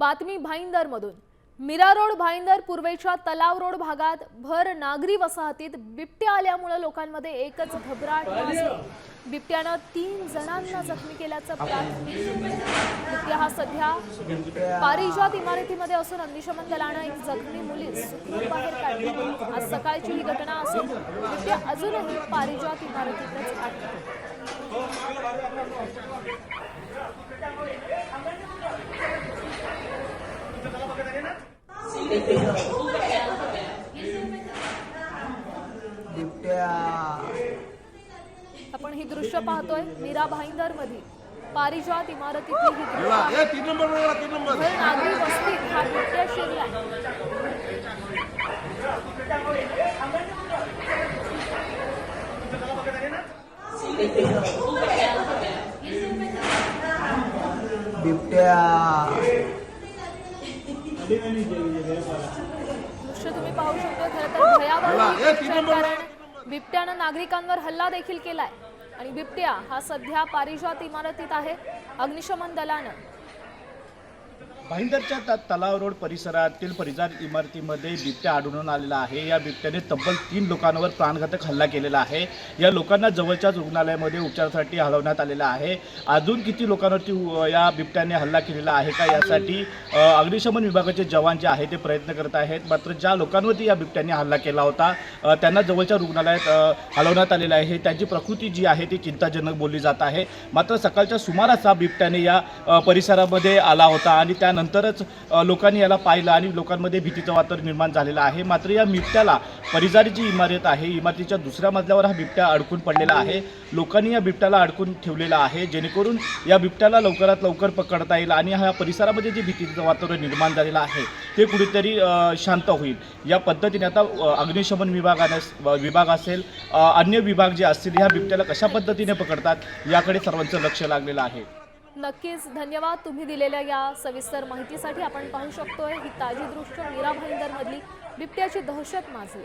बातमी भाईंदरमधून. मीरा रोड भाईंदर पूर्वेच्या तलाव रोड भागात भर नागरी वसाहतीत बिबट्या आल्यामुळे लोकांमध्ये एकच घबराट माजली बिबट्यानं तीन जणांना जखमी केल्याचं प्राथमिक बिबट्या हा सध्या पारिजात इमारतीमध्ये असून अग्निशमन दलानं एक जखमी मुलीस बाहेर काढली. आज सकाळची ही घटना असून बिबट्या अजूनही पारिजात इमारतीतच आहे आपण ही दृश्य पाहतोय मीरा भाईंदर मधील पारिजात इमारतीतली ही दृश्य नागरी वस्तीत हा बिबट्या. दृश्य तुम्ही पाहू शकता खरं तर भयावह कारण बिबट्यानं नागरिकांवर हल्ला देखील केलाय. आणि बिबट्या हा सध्या पारिजात इमारतीत आहे अग्निशमन दलानं. भाईंदरच्या त- तलाव रोड परिसरातील परिजार इमारतीमध्ये बिबट्या आढळून आलेला आहे. या बिबट्याने तब्बल तीन लोकांवर प्राणघातक हल्ला केलेला आहे. या लोकांना जवळच्याच रुग्णालयामध्ये उपचारासाठी हलवण्यात आलेलं आहे. अजून किती लोकांवरती या बिबट्याने हल्ला केलेला आहे का यासाठी अग्निशमन विभागाचे जवान जे आहे ते प्रयत्न करत आहेत. मात्र ज्या लोकांवरती या बिबट्याने हल्ला केला होता त्यांना जवळच्या रुग्णालयात हलवण्यात आलेलं आहे. त्यांची प्रकृती जी आहे ती चिंताजनक बोलली जात आहे. मात्र सकाळच्या सुमारास हा बिबट्याने या परिसरामध्ये आला होता आणि त्या नंतरच लोकांनी याला पाहिलं आणि लोकांमध्ये भीतीचं वातावरण निर्माण झालेलं आहे. मात्र या बिबट्याला परिजारी जी इमारत आहे इमारतीच्या दुसऱ्या मजल्यावर हा बिबट्या अडकून पडलेला आहे. लोकांनी या बिबट्याला अडकून ठेवलेला आहे. जेणेकरून या बिबट्याला लवकरात लवकर पकडता येईल आणि ह्या परिसरामध्ये जे भीतीचं वातावरण निर्माण झालेलं आहे ते कुठेतरी शांत होईल. या पद्धतीने आता अग्निशमन विभागाने विभाग असेल अन्य विभाग जे असतील ह्या बिबट्याला कशा पद्धतीने पकडतात याकडे सर्वांचं लक्ष लागलेलं आहे. नक्कीच धन्यवाद तुम्ही दिलेल्या या सविस्तर माहितीसाठी आपण पाहू शकतोय ही ताजी दृश्य मीरा भाईंदरमधली बिबट्याची दहशत माजली.